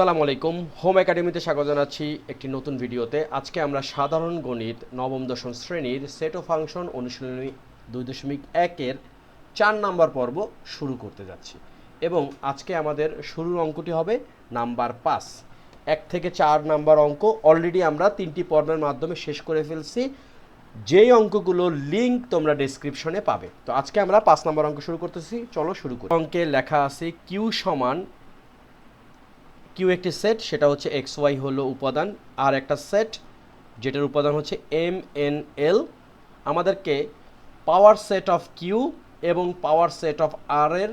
আসসালামু আলাইকুম। হোম একাডেমিতে স্বাগত জানাচ্ছি একটি নতুন ভিডিওতে। আজকে আমরা সাধারণ গণিত নবম, দশম শ্রেণির সেট ও ফাংশন অনুশীলনী দুই দশমিক একের চার নাম্বার পর্ব শুরু করতে যাচ্ছি। এবং আজকে আমাদের শুরুর অঙ্কটি হবে নাম্বার পাঁচ। এক থেকে চার নাম্বার অঙ্ক অলরেডি আমরা তিনটি পর্বের মাধ্যমে শেষ করে ফেলছি। যেই অঙ্কগুলো লিঙ্ক তোমরা ডেসক্রিপশনে পাবে। তো আজকে আমরা পাঁচ নাম্বার অঙ্ক শুরু করতেছি। চলো শুরু করি। অঙ্কে লেখা আছে কিউ সমান কিউ একটি সেট সেটা হচ্ছে এক্স ওয়াই হলো উপাদান, আর একটা সেট যেটার উপাদান হচ্ছে এম এন এল আমাদেরকে পাওয়ার সেট অফ কিউ এবং পাওয়ার সেট অফ আর এর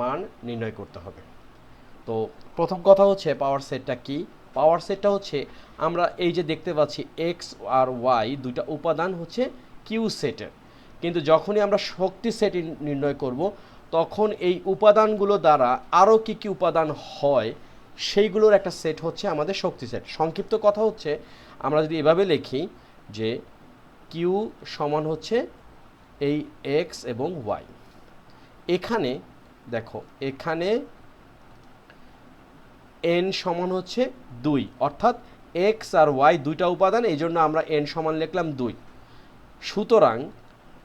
মান নির্ণয় করতে হবে। তো প্রথম কথা হচ্ছে পাওয়ার সেটটা কি? পাওয়ার সেটটা হচ্ছে আমরা এই যে দেখতে পাচ্ছি এক্স আর ওয়াই দুইটা উপাদান হচ্ছে কিউ সেটের কিন্তু যখনই আমরা শক্তি সেট নির্ণয় করব, তখন এই উপাদানগুলো দ্বারা আরও কী কী উপাদান হয় সেইগুলোর একটা সেট হচ্ছে আমাদের শক্তি সেট সংক্ষিপ্ত কথা হচ্ছে, আমরা যদি এভাবে লিখি যে কিউ সমান হচ্ছে এই এক্স এবং ওয়াই এখানে, দেখো, এখানে এন সমান হচ্ছে দুই, অর্থাৎ এক্স আর ওয়াই দুইটা উপাদান, এই জন্য আমরা এন সমান লিখলাম দুই। সুতরাং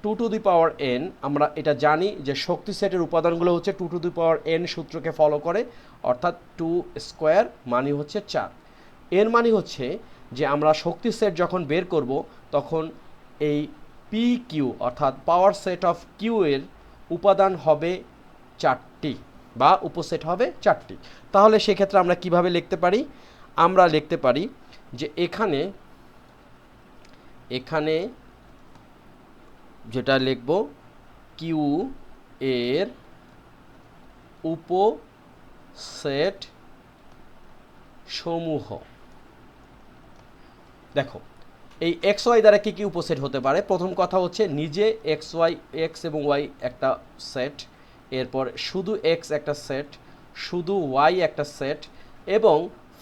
two to the power n আমরা এটা জানি যে শক্তি সেটের উপাদানগুলো হচ্ছে two to the power n সূত্রকে follow করে অর্থাৎ টু স্কোয়ার মানে হচ্ছে চার। এর মানে হচ্ছে যে আমরা শক্তি সেট যখন বের করব, তখন এই পি কিউ অর্থাৎ পাওয়ার সেট অফ কিউ এর উপাদান হবে চারটি বা উপসেট হবে চারটি। তাহলে সেক্ষেত্রে আমরা কীভাবে লিখতে পারি? আমরা লিখতে পারি যে এখানে এখানে যেটা লিখব কিউ এর উপসেট সমূহ। দেখো, এই এক্স ওয়াই দ্বারা কী কী উপসেট হতে পারে? প্রথম কথা হচ্ছে নিজে এক্স ওয়াই এক্স এবং ওয়াই একটা সেট, এরপর শুধু এক্স একটা সেট, শুধু ওয়াই একটা সেট, এবং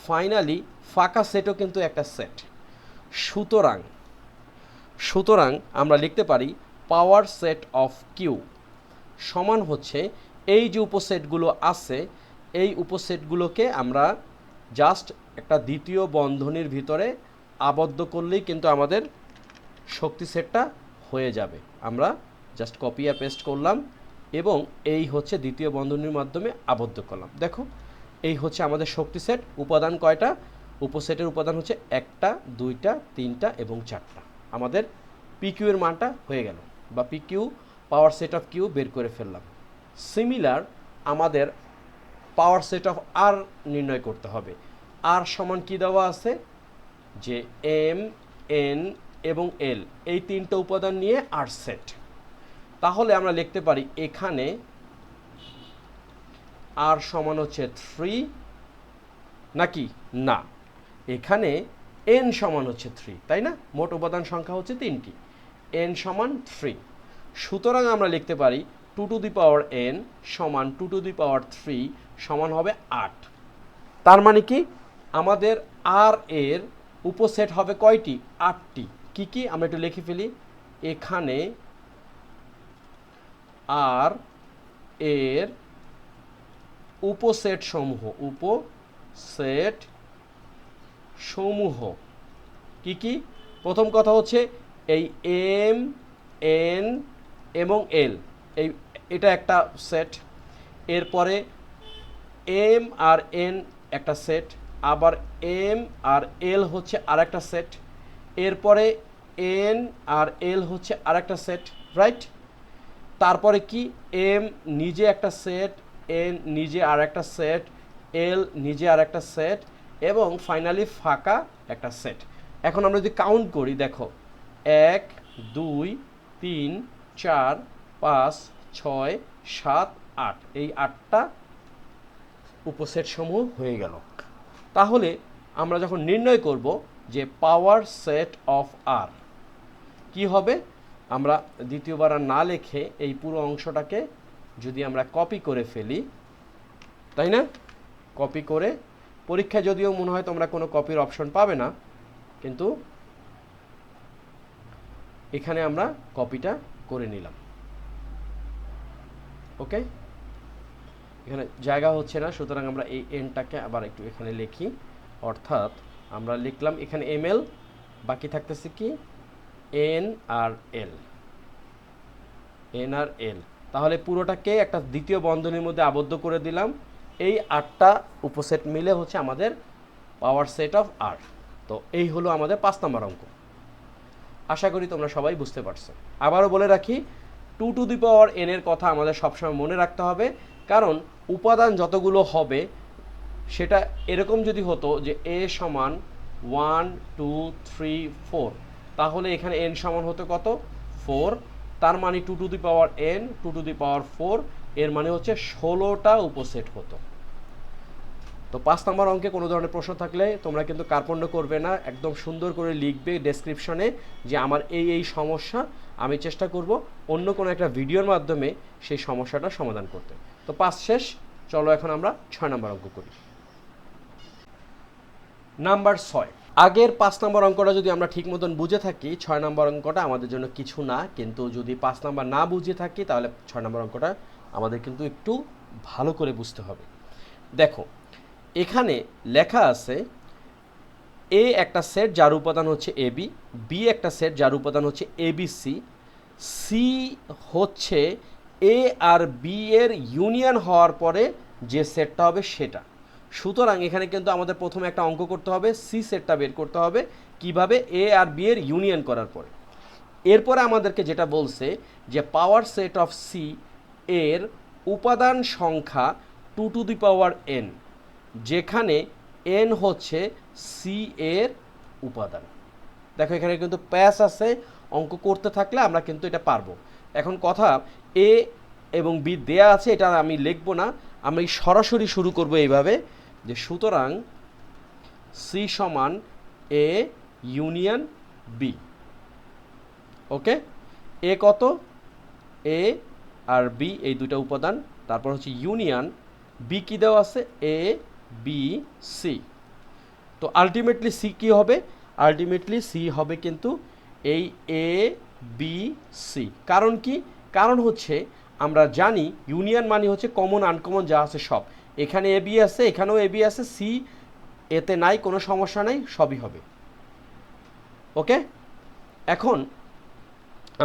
ফাইনালি ফাঁকা সেটও কিন্তু একটা সেট। সুতরাং সুতরাং আমরা লিখতে পারি পাওয়ার সেট অফ কিউ সমান হচ্ছে এই যে উপসেটগুলো আছে এই উপসেটগুলোকে আমরা জাস্ট একটা দ্বিতীয় বন্ধনীর ভিতরে আবদ্ধ করলেই কিন্তু আমাদের শক্তি সেটটা হয়ে যাবে। আমরা জাস্ট কপি পেস্ট করলাম এবং এই হচ্ছে দ্বিতীয় বন্ধনীর মাধ্যমে আবদ্ধ করলাম। দেখো, এই হচ্ছে আমাদের শক্তি সেট। উপাদান কয়টা? উপসেটের উপাদান হচ্ছে একটা, দুইটা, তিনটা এবং চারটা। আমাদের পিকিউ এর মানটা হয়ে গেল বা PQ power set of Q বের করে ফেললাম। সিমিলার আমাদের পাওয়ার সেট অফ আর নির্ণয় করতে হবে। আর সমান কি দেওয়া আছে? যে এম, এন এবং এল, এই তিনটা উপাদান নিয়ে আর সেট। তাহলে আমরা লিখতে পারি এখানে আর সমান হচ্ছে থ্রি নাকি? না। এখানে এন সমান হচ্ছে থ্রি তাই না? মোট উপাদান সংখ্যা হচ্ছে তিনটি। এন সমান থ্রি সুতরাং আমরা লিখতে পারি two to the power n সমান two to the power three সমান হবে আট। তার মানে কি? আমাদের আর এর উপসেট হবে কয়টি? আটটি। কি কি? আমরা একটু লিখে ফেলি। এখানে আর এর উপসেট সমূহ উপসেট সমূহ। কি কি? প্রথম কথা হচ্ছে এই এম, এন এবং এল। এই এটা একটা সেট এরপরে এম আর এন একটা সেট আবার এম আর এল হচ্ছে আর একটা সেট এরপরে এন আর এল হচ্ছে আর একটা সেট রাইট তারপরে কি? এম নিজে একটা সেট এন নিজে আর একটা সেট এল নিজে আর একটা সেট এবং ফাইনালি ফাঁকা একটা সেট এখন আমরা যদি কাউন্ট করি, দেখো, এক, দুই, তিন, চার, পাঁচ ছয়, সাত, আট। এই আটটা উপসেট সমূহ হয়ে গেল। তাহলে আমরা যখন নির্ণয় করব যে পাওয়ার সেট অফ আর কি হবে? আমরা দ্বিতীয়বার না লিখে এই পুরো অংশটাকে যদি আমরা কপি করে ফেলি, তাই না? কপি করে, পরীক্ষায় যদিও মনে হয় তোমরা কোনো কপির অপশন পাবে না, কিন্তু এখানে আমরা কপিটা করে নিলাম। ওকে এখানে জায়গা হচ্ছে না, সুতরাং আমরা এই এনটাকে আবার একটু এখানে লিখি। অর্থাৎ আমরা লিখলাম এখানে এম বাকি থাকতেছে কি? এন আর এল এন আর এল তাহলে পুরোটাকে একটা দ্বিতীয় বন্ধনীর মধ্যে আবদ্ধ করে দিলাম। এই আটটা উপসেট মিলে হচ্ছে আমাদের পাওয়ার সেট অফ আর তো এই হলো আমাদের পাঁচ নম্বর অঙ্ক। আশা করি তোমরা সবাই বুঝতে পারছ। আবারও বলে রাখি two to the power n এর কথা আমাদের সবসময় মনে রাখতে হবে। কারণ উপাদান যতগুলো হবে, সেটা এরকম যদি হতো যে এ সমান ওয়ান টু থ্রি ফোর তাহলে এখানে এন সমান হতো কত? ফোর তার মানে two to the power n two to the power four এর মানে হচ্ছে ষোলোটা উপসেট হতো। তো পাঁচ নম্বর অঙ্কে কোনো ধরনের প্রশ্ন থাকলে তোমরা কিন্তু কার্পণ্য করবে না, একদম সুন্দর করে লিখবে ডেসক্রিপশনে যে আমার এই এই সমস্যা, আমি চেষ্টা করব অন্য কোনো একটা ভিডিওর মাধ্যমে সেই সমস্যাটা সমাধান করতে। তো পাঁচ শেষ, চলো এখন আমরা ছয় নম্বর অঙ্ক করি। নাম্বার ছয়। আগের পাঁচ নম্বর অঙ্কটা যদি আমরা ঠিক মতন বুঝে থাকি, ছয় নম্বর অঙ্কটা আমাদের জন্য কিছু না, কিন্তু যদি পাঁচ নম্বর না বুঝে থাকি, তাহলে ছয় নম্বর অঙ্কটা আমাদের কিন্তু একটু ভালো করে বুঝতে হবে। দেখো এখানে লেখা আছে এ একটা সেট যার উপাদান হচ্ছে এ বি একটা সেট যার উপাদান হচ্ছে এ বি সি সি হচ্ছে এ আর বি এর ইউনিয়ন হওয়ার পরে যে সেটটা হবে সেটা। সুতরাং এখানে কিন্তু আমাদের প্রথমে একটা অঙ্ক করতে হবে সি সেটটা বের করতে হবে কীভাবে এ আর বি এর ইউনিয়ন করার পরে। এরপরে আমাদেরকে যেটা বলছে যে পাওয়ার সেট অফ সি এর উপাদান সংখ্যা two to the power n যেখানে এন হচ্ছে সি এর উপাদান। দেখো, এখানে কিন্তু প্যাস আছে, অঙ্ক করতে থাকলে আমরা কিন্তু এটা পারব। এখন কথা এ এবং বি দেয়া আছে, এটা আমি লিখব না। আমি সরাসরি শুরু করব এইভাবে যে সুতরাং সি সমান এ ইউনিয়ন বি ওকে? এ কত? এ আর বি এই দুটো উপাদান। তারপর হচ্ছে ইউনিয়ন বি কি দেওয়া আছে? এ বি সি তো আলটিমেটলি সি কি হবে? আলটিমেটলি সি হবে কিন্তু এই এ বি সি কারণ কি? কারণ হচ্ছে আমরা জানি ইউনিয়ন মানে হচ্ছে কমন আনকমন যা আছে সব। এখানে এ বি আছে, এখানেও এ বি আছে সি এতে নাই, কোনো সমস্যা নাই, সবই হবে। ওকে এখন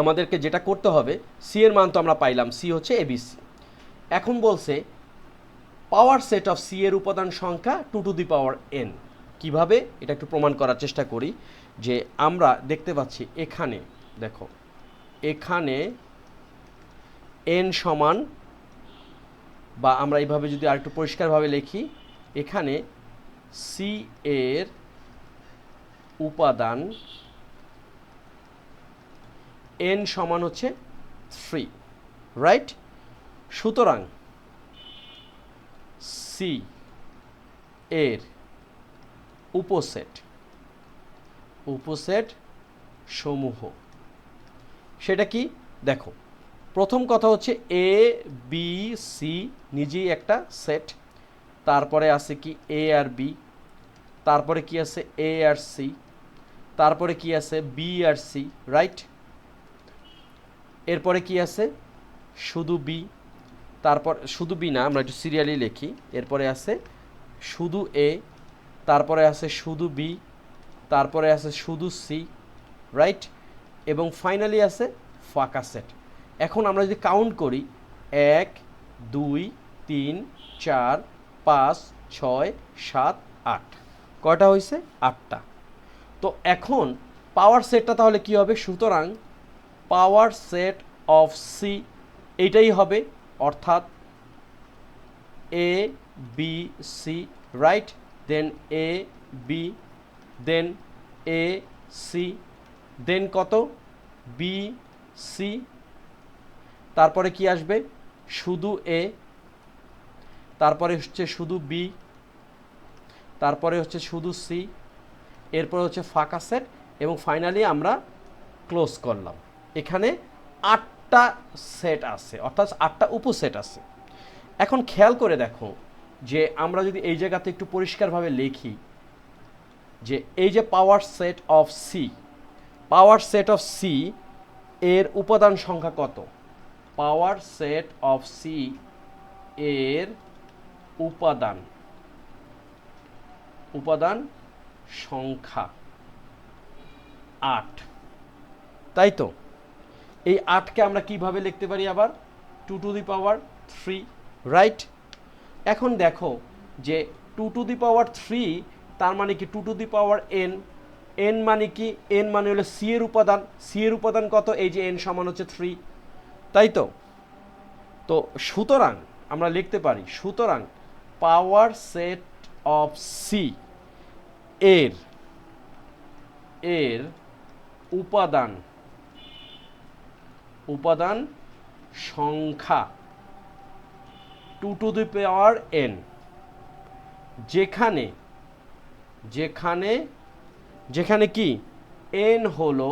আমাদেরকে যেটা করতে হবে সি এর মান তো আমরা পাইলাম সি হচ্ছে এবিসি এখন বলছে পাওয়ার সেট অফ সি এর উপাদান সংখ্যা two to the power n. কীভাবে? এটা একটু প্রমাণ করার চেষ্টা করি যে আমরা দেখতে পাচ্ছি এখানে, দেখো, এখানে এন সমান বা আমরা এইভাবে যদি আরেকটু পরিষ্কারভাবে লিখি, এখানে সি এর উপাদান এন সমান হচ্ছে থ্রি রাইট সুতরাং সি এর উপসেট উপসেট সমূহ। সেটা কি? দেখো, প্রথম কথা হচ্ছে এ, বি, সি, নিজেই একটা সেট। তারপরে আছে কি এ আর বি, তারপরে কি আছে এ আর সি, তারপরে কি আছে বি আর সি, রাইট? এরপরে কি আছে? শুধু বি। তারপর শুধু বি না, আমরা একটু সিরিয়ালি লিখি। এরপরে আছে শুধু এ, তারপরে আছে শুধু বি, তারপরে আছে শুধু সি রাইট এবং ফাইনালি আছে ফাঁকা সেট এখন আমরা যদি কাউন্ট করি, এক, দুই, তিন, চার, পাঁচ, ছয়, সাত, আট। কয়টা হয়েছে? আটটা। তো এখন পাওয়ার সেটটা তাহলে কি হবে? সুতরাং পাওয়ার সেট অফ সি এইটাই হবে অর্থাৎ A B C right then A B then A C then কত? বি সি তারপরে কি আসবে? শুধু এ তারপরে হচ্ছে শুধু বি তারপরে হচ্ছে শুধু সি এরপরে হচ্ছে ফাঁকা সেট এবং ফাইনালি আমরা ক্লোজ করলাম। এখানে আটটা সেট আছে, অর্থাৎ আটটা উপসেট আছে। এখন খেয়াল করে দেখো যে আমরা যদি এই জায়গাতে একটু পরিষ্কারভাবে লিখি যে এই যে power set of C power set of C এর উপাদান সংখ্যা কত? পাওয়ার সেট অফ সি এর উপাদান উপাদান সংখ্যা আট। তাই তো? এই আটকে আমরা কীভাবে লিখতে পারি আবার? Two to the power three right এখন দেখো যে two to the power three তার মানে কি two to the power n n মানে কি? এন মানে হলো সি এর উপাদান। সি এর উপাদান কত? এই যে এন সমান হচ্ছে থ্রি তাই তো? তো সুতরাং আমরা লিখতে পারি, সুতরাং পাওয়ার সেট অফ সি এর এর উপাদান উপাদান সংখ্যা two to the power n যেখানে যেখানে যেখানে কি? এন হলো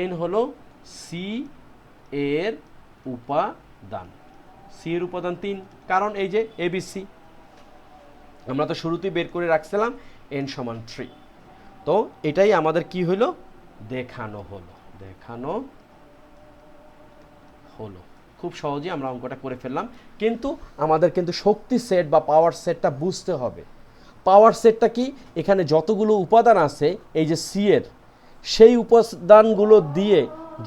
এন হলো সি এর উপাদান। সি এর উপাদান তিন, কারণ এই যে এবিসি আমরা তো শুরুতেই বের করে রাখছিলাম এন সমান থ্রি তো এটাই আমাদের কি হলো দেখানো হলো। দেখানো হলো। খুব সহজেই আমরা অঙ্কটা করে ফেললাম, কিন্তু আমাদের কিন্তু শক্তি সেট বা পাওয়ার সেটটা বুঝতে হবে। পাওয়ার সেটটা কি? এখানে যতগুলো উপাদান আছে, এই যে সি এর, সেই উপাদানগুলো দিয়ে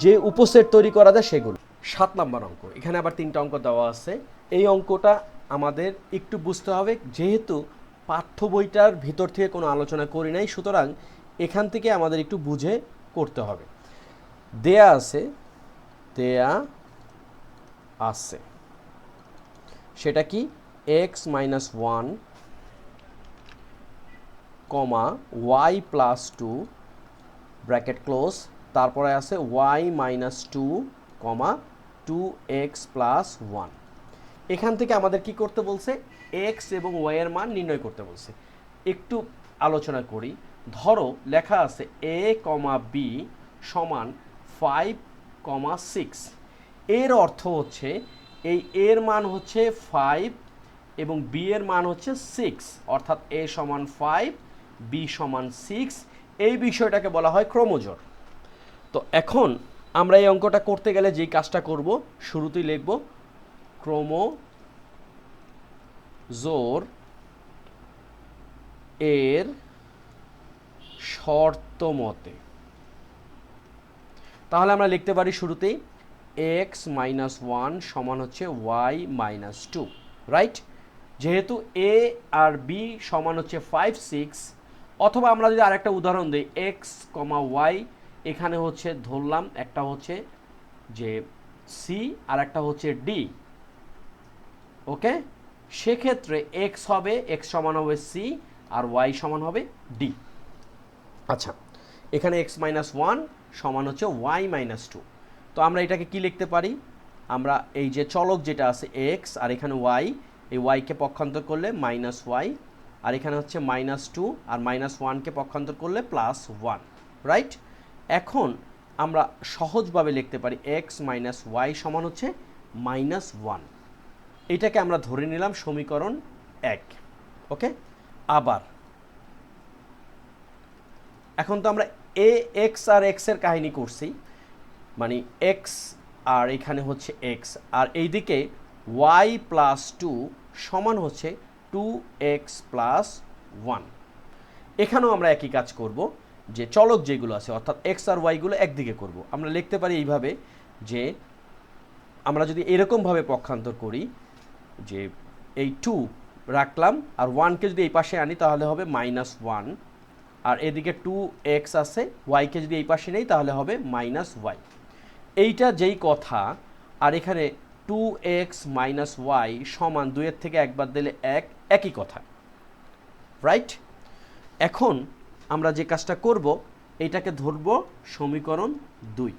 যে উপসেট তৈরি করা যায় সেগুলো। সাত নাম্বার অঙ্ক, এখানে আবার তিনটা অঙ্ক দেওয়া আছে। এই অঙ্কটা আমাদের একটু বুঝতে হবে, যেহেতু পাঠ্য বইটার ভিতর থেকে কোনো আলোচনা করি নাই, সুতরাং এখান থেকে আমাদের একটু বুঝে করতে হবে। দেয়া আছে দেয়া আছে। সেটা কি? X minus one comma y plus two bracket close তারপরে আছে y minus two comma two x plus one এখান থেকে আমাদের কি করতে বলছে? এক্স এবং ওয়াই এর মান নির্ণয় করতে বলছে। একটু আলোচনা করি। ধরো লেখা আছে এ কমা বি সমান ফাইভ কমা সিক্স এর অর্থ হচ্ছে, এই এর মান হচ্ছে ফাইভ এবং বি এর মান হচ্ছে সিক্স অর্থাৎ এ সমান ফাইভ বি সমান সিক্স এই বিষয়টাকে বলা হয় ক্রোমোজোর। তো এখন আমরা এই অঙ্কটা করতে গেলে যেই কাজটা করব, শুরুতেই লিখব ক্রোমো জোর এর শর্ত মতে তাহলে আমরা লিখতে পারি শুরুতেই এক্স মাইনাস ওয়ান সমান হচ্ছে ওয়াই মাইনাস টু রাইট যেহেতু এ আর বি সমান হচ্ছে ফাইভ সিক্স অথবা আমরা যদি আরেকটা উদাহরণ দিই এক্স কমা ওয়াই এখানে হচ্ছে ধরলাম, একটা হচ্ছে যে সি আর একটা হচ্ছে ডি ওকে? সেক্ষেত্রে এক্স হবে এক্স সমান হবে সি আর ওয়াই সমান হবে ডি আচ্ছা এখানে এক্স মাইনাস ওয়ান সমান হচ্ছে ওয়াই মাইনাস টু তো আমরা এটাকে কি লিখতে পারি? আমরা এই যে চলক যেটা আছে এক্স আর এখানে ওয়াই এই ওয়াইকে পক্ষান্তর করলে মাইনাস ওয়াই আর এখানে হচ্ছে মাইনাস টু আর মাইনাস ওয়ানকে পক্ষান্তর করলে প্লাস ওয়ান রাইট এখন আমরা সহজভাবে লিখতে পারি এক্স মাইনাস ওয়াই সমান হচ্ছে মাইনাস ওয়ান এটাকে আমরা ধরে নিলাম সমীকরণ এক ওকে আবার, এখন তো আমরা এ এক্স আর এক্সের কাহিনী করছি। মানে এক্স আর এখানে হচ্ছে এক্স আর এইদিকে ওয়াই প্লাস টু সমান হচ্ছে টু এক্স প্লাস ওয়ান এখানেও আমরা একই কাজ করব, যে চলক যেগুলো আছে, অর্থাৎ এক্স আর ওয়াইগুলো একদিকে করব। আমরা লিখতে পারি এইভাবে যে আমরা যদি এরকমভাবে পক্ষান্তর করি, যে এই টু রাখলাম, আর ওয়ানকে যদি এই পাশে আনি, তাহলে হবে মাইনাস ওয়ান আর এদিকে টু এক্স আছে ওয়াইকে যদি এই পাশে নেই, তাহলে হবে মাইনাস ওয়াই এইটা যেই কথা, আর এখানে টু এক্স মাইনাস ওয়াই সমান দুইয়ের থেকে একবার দিলে এক, একই কথা। রাইট এখন আমরা যে কাজটা করব এইটাকে ধরব সমীকরণ দুই।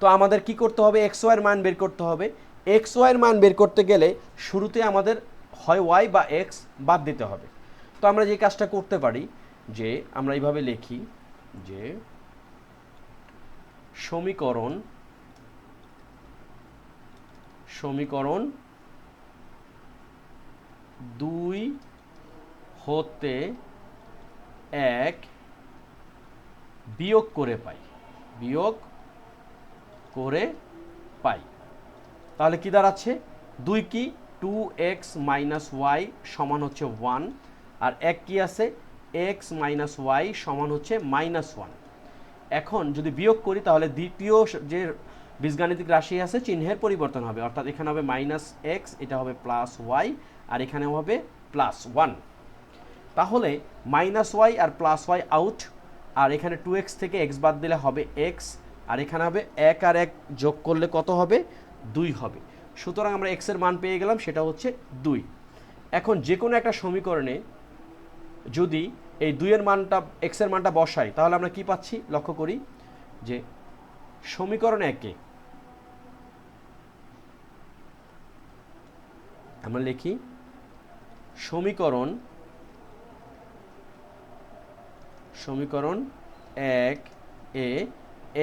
তো আমাদের কি করতে হবে? এক্স ওয়াইয়ের মান বের করতে হবে। এক্স ওয়াইয়ের মান বের করতে গেলে শুরুতে আমাদের হয় ওয়াই বা এক্স বাদ দিতে হবে। তো আমরা যে কাজটা করতে পারি যে আমরা এইভাবে লিখি যে সমীকরণ সমীকরণ দুই হতে এক বিয়োগ করে পাই, বিয়োগ করে পাই। তাহলে কি দাঁড়াচ্ছে? দুই কি? টু এক্স মাইনাস ওয়াই সমান হচ্ছে ওয়ান আর এক কি আছে? এক্স মাইনাস ওয়াই সমান হচ্ছে মাইনাস ওয়ান এখন যদি বিয়োগ করি, তাহলে দ্বিতীয় যে বীজগাণিতিক রাশি আছে, চিহ্নের পরিবর্তন হবে। অর্থাৎ এখানে হবে মাইনাস এক্স এটা হবে প্লাস ওয়াই আর এখানে হবে প্লাস ওয়ান তাহলে মাইনাস ওয়াই আর প্লাস ওয়াই আউট আর এখানে টু এক্স থেকে এক্স বাদ দিলে হবে এক্স আর এখানে হবে এক আর এক যোগ করলে কত হবে? দুই হবে। সুতরাং আমরা এক্সের মান পেয়ে গেলাম, সেটা হচ্ছে দুই। এখন যে কোনো একটা সমীকরণে যদি এই দুইয়ের মানটা এক্সের মানটা বসাই, তাহলে আমরা কি পাচ্ছি? লক্ষ্য করি যে সমীকরণ একে আমরা লিখি সমীকরণ সমীকরণ এক এ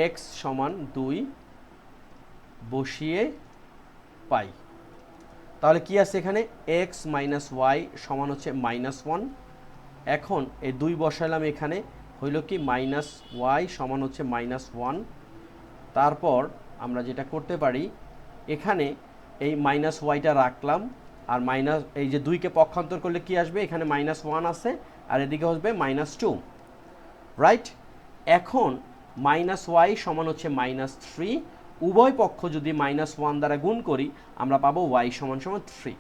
এক্স সমান দুই বসিয়ে পাই। তাহলে কি আছে এখানে? এক্স মাইনাস ওয়াই সমান হচ্ছে মাইনাস ওয়ান এখন এই দুই বসাইলাম এখানে, হইল কি মাইনাস ওয়াই সমান হচ্ছে মাইনাস ওয়ান। তারপর আমরা যেটা করতে পারি, এখানে এই মাইনাস ওয়াইটা রাখলাম, আর মাইনাস, এই যে দুইকে পক্ষান্তর করলে কি আসবে? এখানে মাইনাস ওয়ান আছে, আর এদিকে আসবে মাইনাস টু। রাইট? এখন মাইনাস ওয়াই সমান হচ্ছে মাইনাস থ্রি। উভয় পক্ষ যদি মাইনাস ওয়ান দ্বারা গুণ করি, আমরা পাবো ওয়াই সমান সমান থ্রি।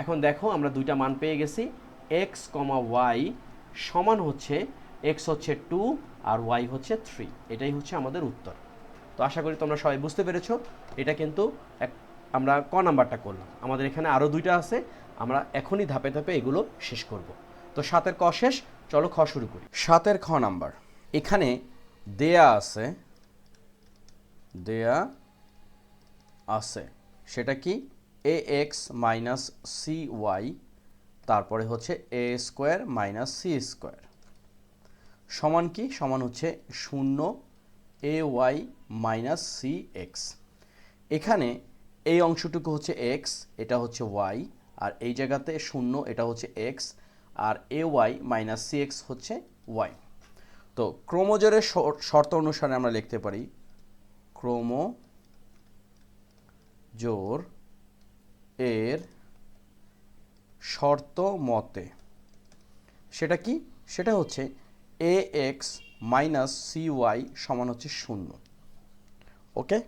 এখন দেখো আমরা দুইটা মান পেয়ে গেছি। এক্স কমা ওয়াই সমান হচ্ছে এক্স হচ্ছে টু আর ওয়াই হচ্ছে থ্রি এটাই হচ্ছে আমাদের উত্তর। তো আশা করি তোমরা সবাই বুঝতে পেরেছ। এটা কিন্তু এক আমরা ক নাম্বারটা করলাম। আমাদের এখানে আরও দুইটা আছে। আমরা এখনই ধাপে ধাপে এগুলো শেষ করব। তো সাতের ক শেষ, চলো খ শুরু করি। সাতের খ নাম্বার। এখানে দেয়া আছে দেয়া আছে। সেটা কি? A x minus c y তারপরে হচ্ছে a square minus c square সমান কি? সমান হচ্ছে শূন্য a y minus c x এখানে এই অংশটুকু হচ্ছে এক্স এটা হচ্ছে ওয়াই আর এই জায়গাতে শূন্য, এটা হচ্ছে x R a y minus c x হচ্ছে ওয়াই তো ক্রোমোজোরের শর- শর্ত অনুসারে আমরা লিখতে পারি ক্রোমো জোর এর শর্ত মতে। সেটা কি? সেটা হচ্ছে a x minus c y সমান হচ্ছে শূন্য। ওকে?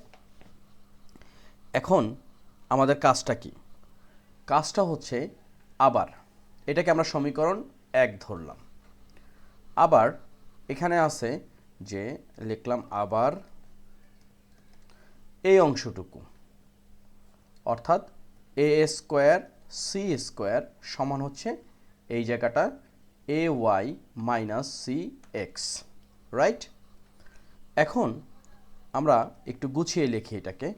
এখন আমাদের কাজটা কি? কাজটা হচ্ছে আবার, এটাকে আমরা সমীকরণ এক ধরলাম। আবার এখানে আছে যে লিখলাম আবার এই অংশটুকু। অর্থাৎ এ স্কোয়ার সি স্কোয়ার সমান হচ্ছে এই জায়গাটা a y minus c x right এখন আমরা একটু গুছিয়ে লিখি এটাকে।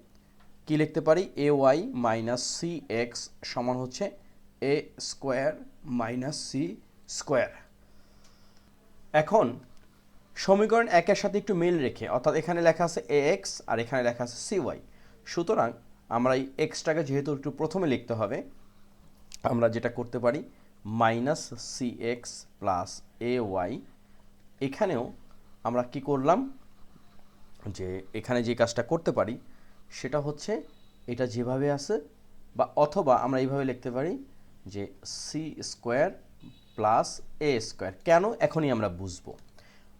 কি লিখতে পারি? A y minus c x সমান হচ্ছে a square minus c square এখন সমীকরণ একের সাথে একটু মিল রেখে, অর্থাৎ এখানে লেখা আছে এ এক্স আর এখানে লেখা আছে সি ওয়াই সুতরাং আমরা এই এক্সটাকে যেহেতু একটু প্রথমে লিখতে হবে আমরা যেটা করতে পারি minus c x plus a y এখানেও আমরা কি করলাম? যে এখানে যে কাজটা করতে পারি, সেটা হচ্ছে এটা যেভাবে আছে, বা অথবা আমরা এইভাবে লিখতে পারি যে c square plus a square কেন? এখনই আমরা বুঝব।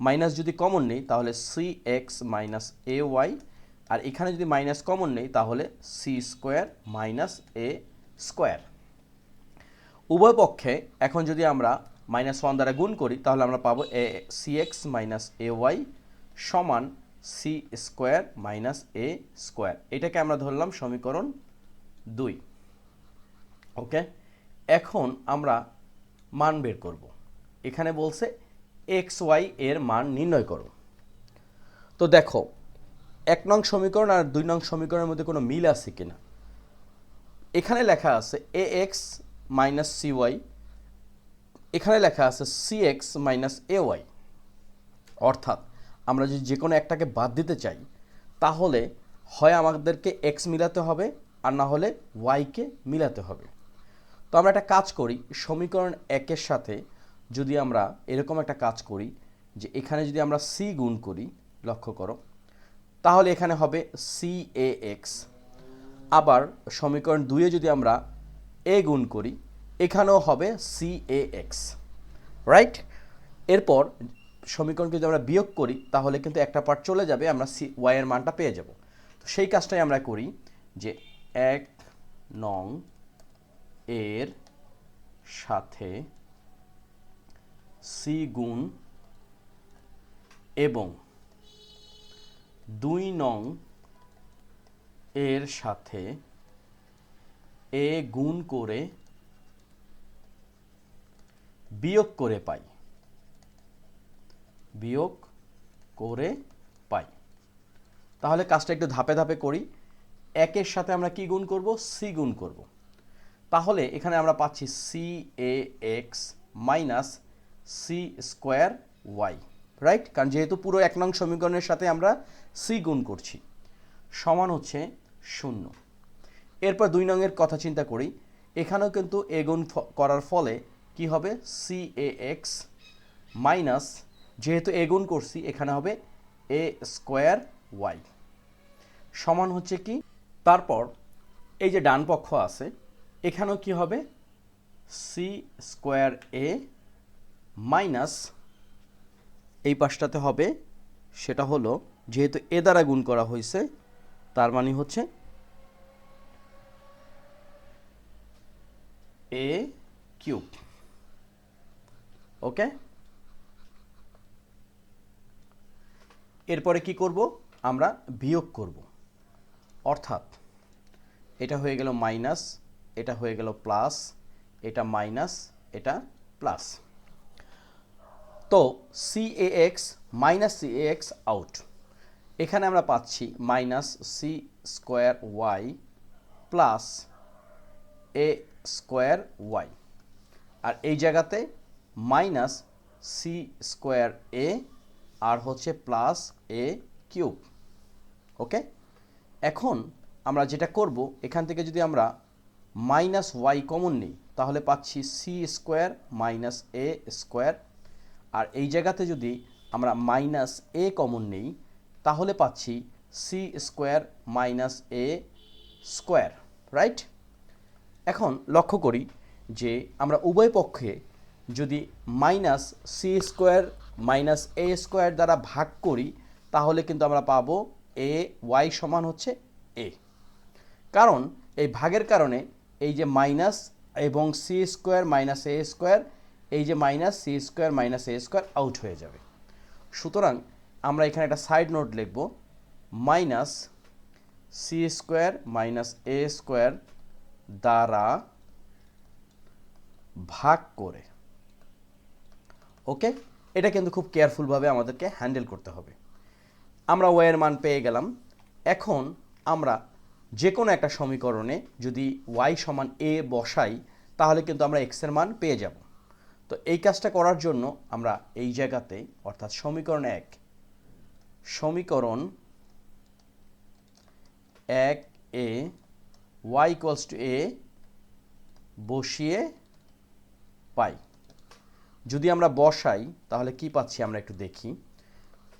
মাইনাস যদি কমন নেই, তাহলে c x minus a y আর এখানে যদি মাইনাস কমন নেই, তাহলে c square minus a square উভয় পক্ষে এখন যদি আমরা মাইনাস ওয়ান দ্বারা গুণ করি, তাহলে আমরা পাবো a c x minus a y সমান c square minus a square এটাকে আমরা ধরলাম সমীকরণ দুই। ওকে এখন আমরা মান বের করব। এখানে বলছে এক্স ওয়াই এর মান নির্ণয় করো। তো দেখো, এক নং সমীকরণ আর দুই নং সমীকরণের মধ্যে কোনো মিল আছে কিনা? এখানে লেখা আছে a x minus c y এখানে লেখা আছে c x minus a y অর্থাৎ আমরা যদি যে কোনো একটাকে বাদ দিতে চাই, তাহলে হয় আমাদেরকে এক্স মিলাতে হবে আর না হলে ওয়াইকে মিলাতে হবে। তো আমরা একটা কাজ করি, সমীকরণ একের সাথে যদি আমরা এরকম একটা কাজ করি যে এখানে যদি আমরা সি গুণ করি, লক্ষ্য করো, তাহলে এখানে হবে সি এ এক্স আবার সমীকরণ দুইয়ে যদি আমরা এ গুণ করি, এখানেও হবে সি এ এক্স রাইট এরপর সমীকরণকে যদি আমরা বিয়োগ করি, তাহলে কিন্তু একটা পার্ট চলে যাবে, আমরা সি ওয়াই এর মানটা পেয়ে যাব। তো সেই কাজটাই আমরা করি যে এক নং এর সাথে সি গুণ এবং দুই নং এর সাথে এ গুণ করে বিয়োগ করে পাই। বিয়োগ করে পাই। তাহলে কাজটা একটু ধাপে ধাপে করি। একের সাথে আমরা কি গুণ করব? সি গুণ করব। তাহলে এখানে আমরা পাচ্ছি c a x minus c square y, right? কারণ যেহেতু পুরো এক নং সমীকরণের সাথে আমরা সি গুণ করছি, সমান হচ্ছে শূন্য। এরপর দুই নংয়ের কথা চিন্তা করি। এখানেও কিন্তু এ গুণ করার ফলে কি হবে? সি এ এক্স মাইনাস যেহেতু এ গুণ করছি, এখানে হবে এ স্কোয়ার ওয়াই সমান হচ্ছে কি? তারপর এই যে ডান পক্ষ আছে, এখানেও কি হবে? সি স্কোয়ার এ মাইনাস এই পাশটাতে হবে, সেটা হলো, যেহেতু এ দ্বারা গুণ করা হয়েছে, তার মানে হচ্ছে এ কিউব ওকে এরপরে কি করব? আমরা বিয়োগ করব। অর্থাৎ, এটা হয়ে গেল মাইনাস, এটা হয়ে গেল প্লাস, এটা মাইনাস, এটা প্লাস। তো c a x minus c a x out এখানে আমরা পাচ্ছি minus c square y plus a square y. আর এই জায়গাতে মাইনাস সি স্কোয়ার এ আর হচ্ছে প্লাস এ কিউব। ওকে? এখন আমরা যেটা করব, এখান থেকে যদি আমরা মাইনাস ওয়াই কমন নিই, তাহলে পাচ্ছি c square minus a square. আর এই জায়গাতে যদি আমরা মাইনাস এ কমন নিই, তাহলে পাচ্ছি c square minus a square, right? এখন লক্ষ্য করি যে আমরা উভয় পক্ষে যদি minus c square minus a square দ্বারা ভাগ করি, তাহলে কিন্তু আমরা পাবো এ ওয়াই সমান হচ্ছে এ কারণ এই ভাগের কারণে এই যে মাইনাস এবং c square minus a square, এই যে minus c square minus a square out হয়ে যাবে। সুতরাং আমরা এখানে একটা সাইড নোট লিখব, minus c square minus a square দ্বারা ভাগ করে, ওকে? এটা কিন্তু খুব কেয়ারফুলভাবে আমাদেরকে হ্যান্ডেল করতে হবে। আমরা ওয়ের মান পেয়ে গেলাম। এখন আমরা যে কোনো একটা সমীকরণে যদি ওয়াই সমান এ বসাই, তাহলে কিন্তু আমরা এক্সের মান পেয়ে যাব। তো এই কাজটা করার জন্য আমরা এই জায়গাতে, অর্থাৎ সমীকরণ এক সমীকরণ এক এ ওয়াই ইকুয়ালস টু এ বসিয়ে পাই। যদি আমরা বসাই, তাহলে কি পাচ্ছি আমরা একটু দেখি।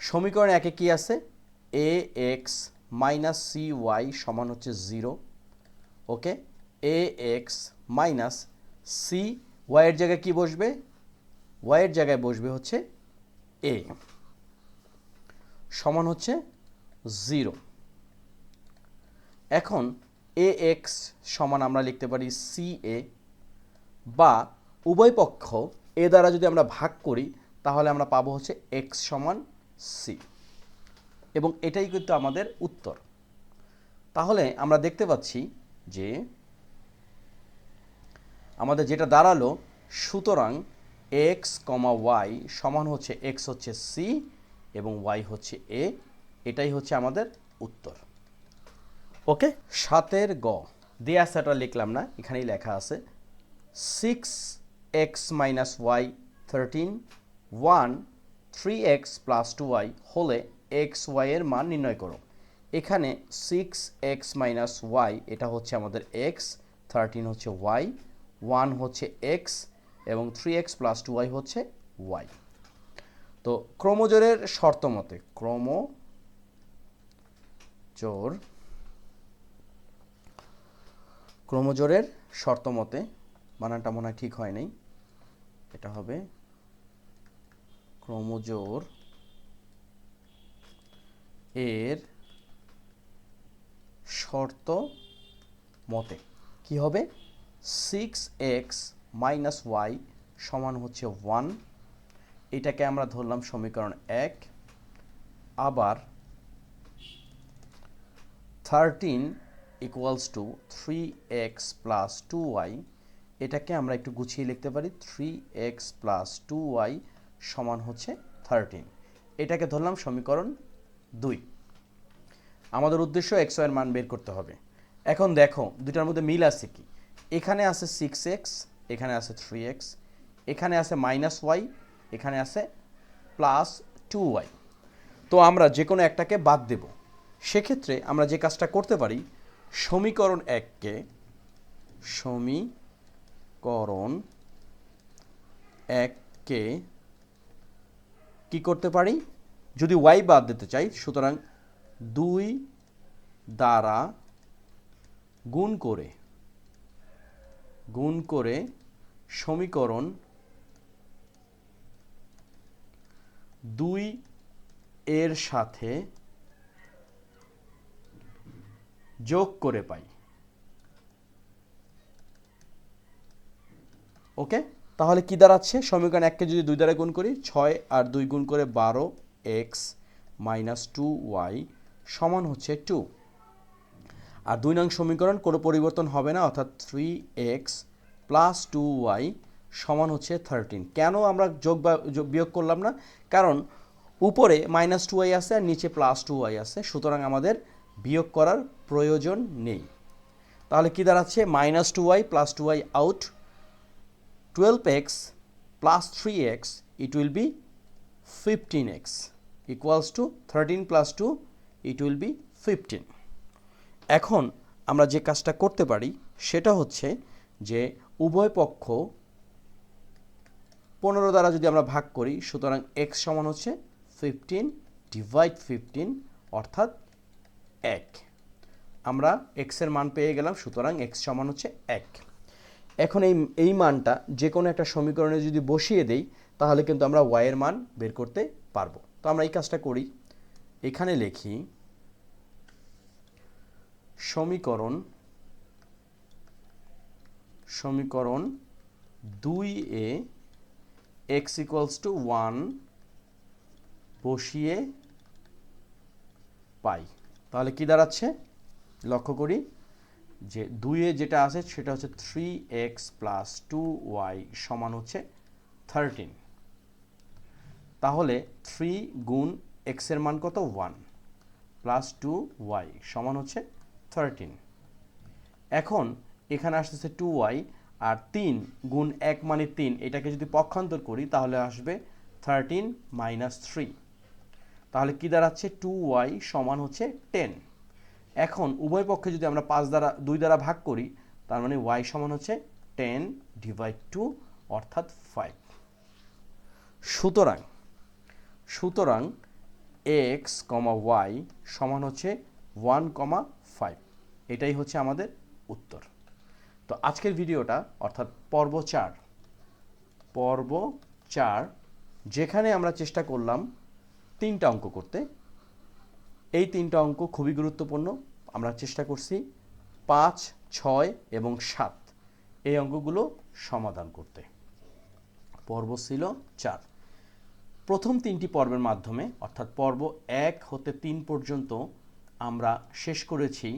সমীকরণ একে কি আছে? A x minus c y সমান হচ্ছে zero okay a x minus c ওয়াইয়ের জায়গায় কি বসবে? ওয়াইয়ের জায়গায় বসবে হচ্ছে এ সমান হচ্ছে জিরো এখন এ এক্স সমান আমরা লিখতে পারি সি এ বা উভয় পক্ষ এ দ্বারা যদি আমরা ভাগ করি, তাহলে আমরা পাবো হচ্ছে এক্স সমান সি এবং এটাই কিন্তু আমাদের উত্তর। তাহলে আমরা দেখতে পাচ্ছি যে আমাদের যেটা দাঁড়াল, সুতরাং এক্স কমা ওয়াই সমান হচ্ছে এক্স হচ্ছে সি এবং ওয়াই হচ্ছে এ এটাই হচ্ছে আমাদের উত্তর। ওকে, সাতের গ। দেয়া সেটা লিখলাম না, এখানেই লেখা আছে। Six x minus y thirteen one three x plus two y হলে এক্স ওয়াইয়ের মান নির্ণয় করো। এখানে সিক্স এক্স মাইনাস ওয়াই এটা হচ্ছে আমাদের এক্স থার্টিন হচ্ছে ওয়াই ওয়ান হচ্ছে এক্স এবং three x plus two y হচ্ছে ওয়াই তো ক্রমজোরের শর্ত মতে ক্রম জোর ক্রোমোজোরের শর্ত মতে বানানটা মনে হয় ঠিক হয় নাই। এটা হবে ক্রোমোজোর এর শর্ত মতে। কি হবে? সিক্স এক্স মাইনাস ওয়াই সমান হচ্ছে ওয়ান এটাকে আমরা ধরলাম সমীকরণ এক। আবার thirteen equals to three x plus two y এটাকে আমরা একটু গুছিয়ে লিখতে পারি three x plus two y সমান হচ্ছে থার্টিন এটাকে ধরলাম সমীকরণ দুই। আমাদের উদ্দেশ্য এক্সের মান বের করতে হবে। এখন দেখো দুটার মধ্যে মিল আছে কি? এখানে আছে সিক্স এক্স এখানে আছে থ্রি এক্স এখানে আছে মাইনাস ওয়াই এখানে আছে প্লাস টু ওয়াই তো আমরা যে কোনো একটাকে বাদ দেব। সেক্ষেত্রে আমরা যে কাজটা করতে পারি সমীকরণ এককে সমীকরণ এককে কি করতে পারি? যদি ওয়াই বাদ দিতে চাই, সুতরাং দুই দ্বারা গুণ করে গুণ করে সমীকরণ দুই এর সাথে যোগ করে পাই। ওকে? তাহলে কি দাঁড়াচ্ছে? সমীকরণ এককে যদি দুই দ্বারা গুণ করি, ছয় আর দুই গুণ করে বারো এক্স মাইনাস টু ওয়াই সমান হচ্ছে টু আর দুই নং সমীকরণ কোনো পরিবর্তন হবে না, অর্থাৎ three x plus two y সমান হচ্ছে থার্টিন কেন আমরা যোগ বা যোগ- বিয়োগ করলাম না? কারণ উপরে মাইনাস টু ওয়াই আছে আর নিচে প্লাস টু ওয়াই আছে। সুতরাং আমাদের বিয়োগ করার প্রয়োজন নেই। তাহলে কি দাঁড়াচ্ছে? Minus two y plus two y out twelve x plus three x, it will be fifteen x equals to thirteen plus two, it will be fifteen. এখন আমরা যে কাজটা করতে পারি সেটা হচ্ছে যে উভয় পক্ষ পনেরো দ্বারা যদি আমরা ভাগ করি, সুতরাং এক্স সমান হচ্ছে ফিফটিন ডিভাইড ফিফটিন, অর্থাৎ এক। আমরা এক্সের মান পেয়ে গেলাম, সুতরাং এক্স সমান হচ্ছে এক। এখন এই এই মানটা যে কোনো একটা সমীকরণে যদি বসিয়ে দেই, তাহলে কিন্তু আমরা ওয়াইয়ের মান বের করতে পারব। তো আমরা এই কাজটা করি। এখানে লিখি, সমীকরণ সমীকরণ দুই এ এক্স ইকুয়ালস টু ওয়ান বসিয়ে পাই। তাহলে কি দাঁড়াচ্ছে? লক্ষ্য করি যে দুইয়ে যেটা আছে সেটা হচ্ছে three x plus two y সমান হচ্ছে থার্টিন তাহলে থ্রি গুণ এক্সের মান কত? ওয়ান প্লাস টু ওয়াই সমান হচ্ছে থার্টিন এখন এখানে আসতেছে টু ওয়াই আর তিন গুণ এক মানে তিন, এটাকে যদি পক্ষান্তর করি তাহলে আসবে থার্টিন মাইনাস থ্রি তাহলে কি দাঁড়াচ্ছে? টু ওয়াই সমান হচ্ছে টেন এখন উভয় পক্ষে যদি আমরা পাঁচ দ্বারা, দুই দ্বারা ভাগ করি, তার মানে ওয়াই সমান হচ্ছে টেন ডিভাইড টু অর্থাৎ ফাইভ সুতরাং সুতরাং এক্স কমা ওয়াই সমান হচ্ছে ওয়ান কমা ফাইভ এটাই হচ্ছে আমাদের উত্তর। তো আজকের ভিডিওটা, অর্থাৎ পর্ব চার পর্ব চার, যেখানে আমরা চেষ্টা করলাম তিনটা অঙ্ক করতে। এই তিনটা অঙ্ক খুবই গুরুত্বপূর্ণ, আমরা চেষ্টা করছি পাঁচ, ছয় এবং সাত এই অঙ্কগুলো সমাধান করতে। পর্ব ছিল চার। প্রথম তিনটি পর্বের মাধ্যমে, অর্থাৎ পর্ব এক হতে তিন পর্যন্ত, আমরা শেষ করেছি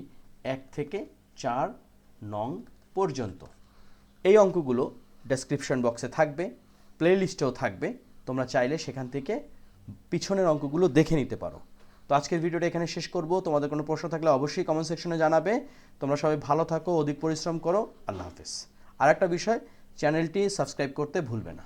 এক থেকে চার নং পর্যন্ত। এই অঙ্কগুলো ডেসক্রিপশন বক্সে থাকবে প্লেলিস্টেও থাকবে, তোমরা চাইলে সেখান থেকে পিছনের অঙ্কগুলো দেখে নিতে পারো। তো আজকের ভিডিওটা এখানে শেষ করব। তোমাদের কোনো প্রশ্ন থাকলে অবশ্যই কমেন্ট সেকশনে জানাবে। তোমরা সবাই ভালো থাকো, অধিক পরিশ্রম করো। আল্লাহ হাফেজ। আর একটা বিষয় চ্যানেলটি সাবস্ক্রাইব করতে ভুলবে না।